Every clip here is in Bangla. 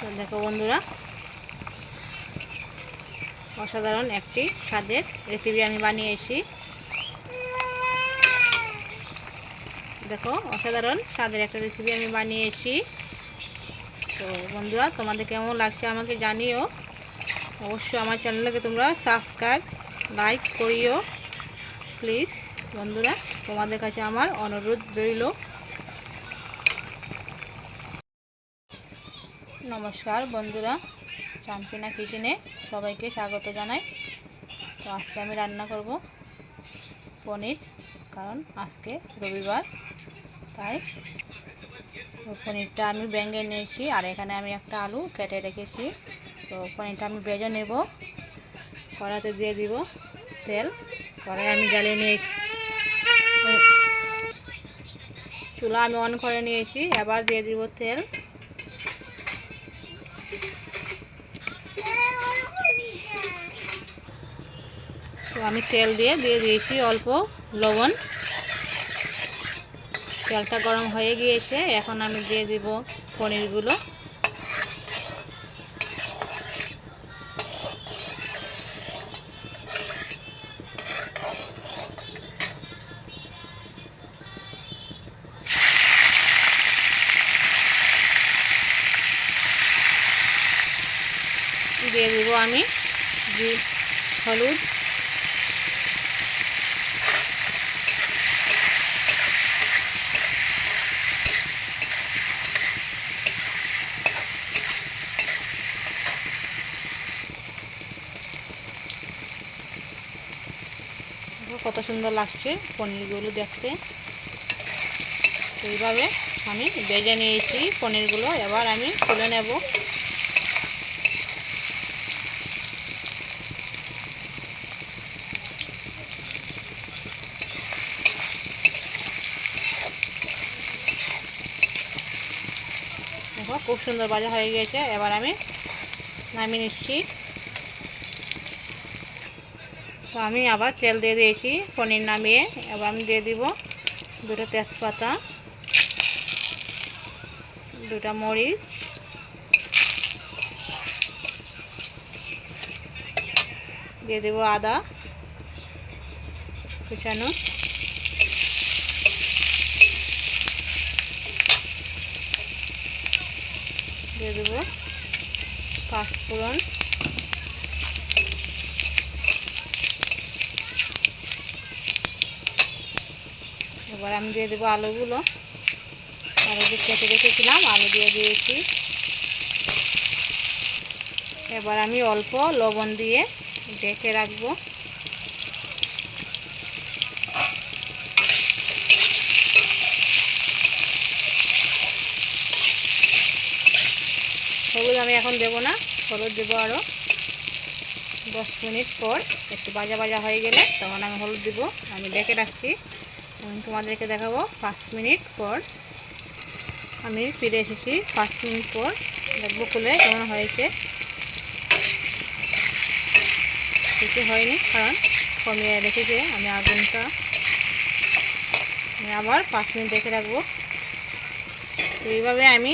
দেখো বন্ধুরা, অসাধারণ একটি স্বাদের রেসিপি আমি বানিয়েছি। দেখো, অসাধারণ স্বাদের একটা রেসিপি আমি বানিয়েছি। তো বন্ধুরা, তোমাদের কেমন লাগছে আমাকে জানিও। অবশ্যই আমার চ্যানেলকে তোমরা সাবস্ক্রাইব লাইক করিও। প্লিজ বন্ধুরা, তোমাদের কাছে আমার অনুরোধ রইল। নমস্কার বন্ধুরা চাম্পিনা কিচেনে সবাইকে স্বাগত জানাই। তো আজকে আমি রান্না করব পনির, কারণ আজকে রবিবার, তাই পনিরটা আমি ব্যাঙ্গে নিয়েছি, আর এখানে আমি একটা আলু কেটে রেখেছি। তো পনিরটা আমি ভেজে নেব, কড়াতে দিয়ে দিব তেল, কড়াই আমি জ্বালিয়ে নিয়েছি। চুলা আমি অন করে নিয়েছি, এবার দিয়ে দিব তেল। আমি তেল দিয়ে দিয়ে দিয়েছি অল্প লবণ। তেলটা গরম হয়ে গিয়েছে, এখন আমি দিয়ে দিব পনিরগুলো। দিয়ে দিব আমি হলুদ। কত সুন্দর লাগছে পনিরগুলো দেখতে। এইভাবে আমি বেজে নিয়েছি পনিরগুলো, এবার আমি তুলে নেব। দেখো খুব সুন্দর ভাজা হয়ে গিয়েছে এবার আমি নামিয়ে নিচ্ছি। তো আমি আবার তেল দিয়ে দিয়েছি পনির নামিয়ে। এবার আমি দিয়ে দিব দুটো তেজপাতা, দুটা মরিচ, দিয়ে দেব আদা কুচানো। দিয়ে দেবো পাঁচফোড়ন। এবার আমি দিয়ে দেবো আলুগুলো। আলু দিয়ে কেটে রেখেছিলাম, আলু দিয়ে দিয়েছি। এবার আমি অল্প লবণ দিয়ে ডেকে রাখব। হলুদ আমি এখন দেবো না, হলুদ দেবো আরও দশ মিনিট পর একটু বাজা বাজা হয়ে গেলে তখন আমি হলুদ দেবো, আমি ডেকে রাখছি। তোমাদেরকে দেখাবো পাঁচ মিনিট পর। আমি ফিরে এসেছি পাঁচ মিনিট পর। দেখব খুলে কেমন হয়েছে। কিছু হয়নি, কারণ কমিয়ে রেখেছে আমি আগুনটা আমি আবার পাঁচ মিনিট দেখে রাখব। তো এইভাবে আমি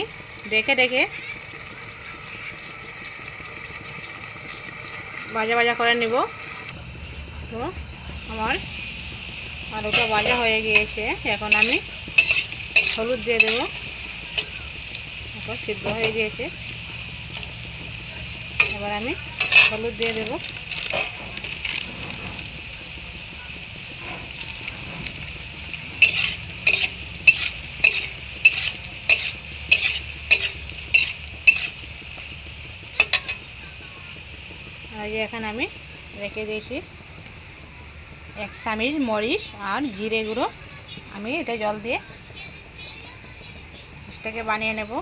দেখে দেখে ভাজা ভাজা করে নেব। তো আমার আলুটা ভাজা হয়ে গিয়েছে। এখন আমি হলুদ দিয়ে দেবো। এখন সিদ্ধ হয়ে গিয়েছে। এবার আমি হলুদ দিয়ে দেব। এখানে আমি রেখে দিয়েছি। এক চামিচ মরিচ আর জিরে গুঁড়ো। আমি এটা জল দিয়ে এটাকে বানিয়ে নেব।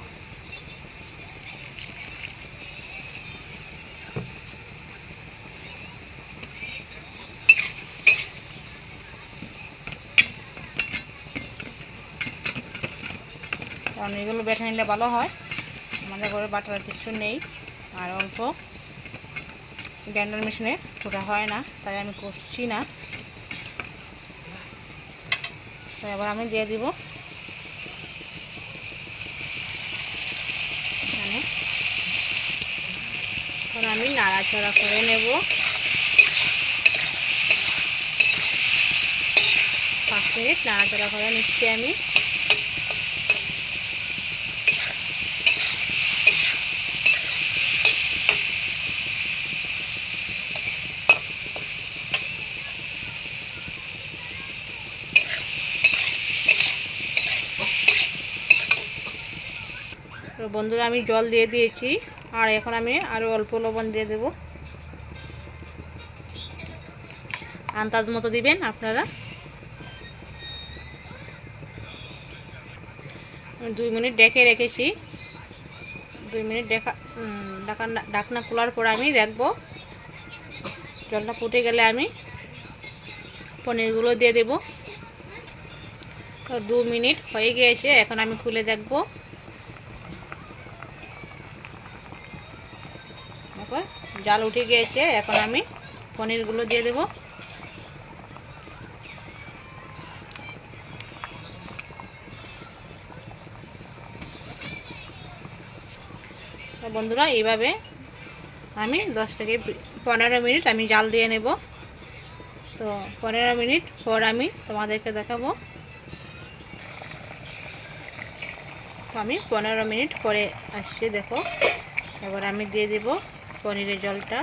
কারণ এগুলো বেটে নিলে ভালো হয়। আমাদের ঘরে বাটার কিছু নেই। আর অল্প গ্রাইন্ডার মেশিনে ফোটা হয় না, তাই আমি করছি না। তো এবার আমি দিয়ে দিব। এখানে। এখন আমি নাড়াচাড়া করে নেব। পাঁচ মিনিট নাড়াচাড়া করে নিচ্ছি আমি। বন্ধুরা, আমি জল দিয়ে দিয়েছি। আর এখন আমি আরও অল্প লবণ দিয়ে দেব। আন্দাজ মতো দিবেন আপনারা। দুই মিনিট ডেকে রেখেছি। দুই মিনিট দেখা ডাকানা ডাকনা খোলার পর আমি দেখব। জলটা ফুটে গেলে আমি পনিরগুলো দিয়ে দেব। তো দু মিনিট হয়ে গিয়েছে, এখন আমি খুলে দেখব। দেখো, জাল উঠে গিয়েছে। এখন আমি পনিরগুলো দিয়ে দেব। বন্ধুরা, এইভাবে আমি দশ থেকে পনেরো মিনিট আমি জাল দিয়ে নেব। তো পনেরো মিনিট পর আমি তোমাদেরকে দেখাবো। আমি পনেরো মিনিট পরে আসছি, দেখো। এবার আমি দিয়ে দেব। পনিরের জলটা।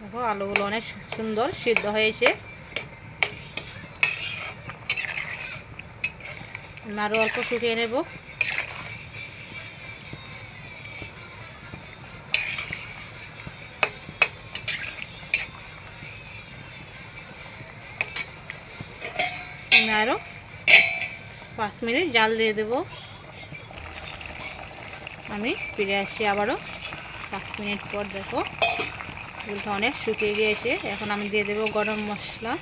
দেখো আলুগুলো অনেক সুন্দর সিদ্ধ হয়েছে। আরও অল্প শুকিয়ে নেব। আরও পাঁচ মিনিট জাল দিয়ে দেব। আমি ফিরে আসি আবারও। পাঁচ মিনিট পর দেখো। অনেক শুকিয়ে গিয়েছে। এখন আমি দিয়ে দেব গরম মশলা।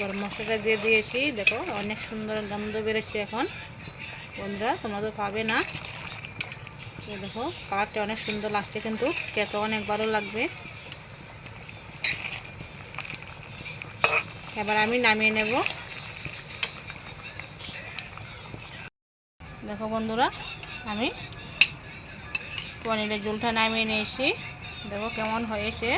গরম মশলাটা দিয়ে দিয়েছি। দেখো, অনেক সুন্দর গন্ধ বেরোচ্ছে এখন। বন্ধুরা, তোমরা তো পাবে না। দেখো, কালারটা অনেক সুন্দর লাগছে কিন্তু খেতে অনেক ভালো লাগবে। এবার আমি নামিয়ে নেব। দেখো বন্ধুরা, আমি পনিরের ঝোলটা নামিয়ে নিয়েছি। দেখো কেমন হয়েছে।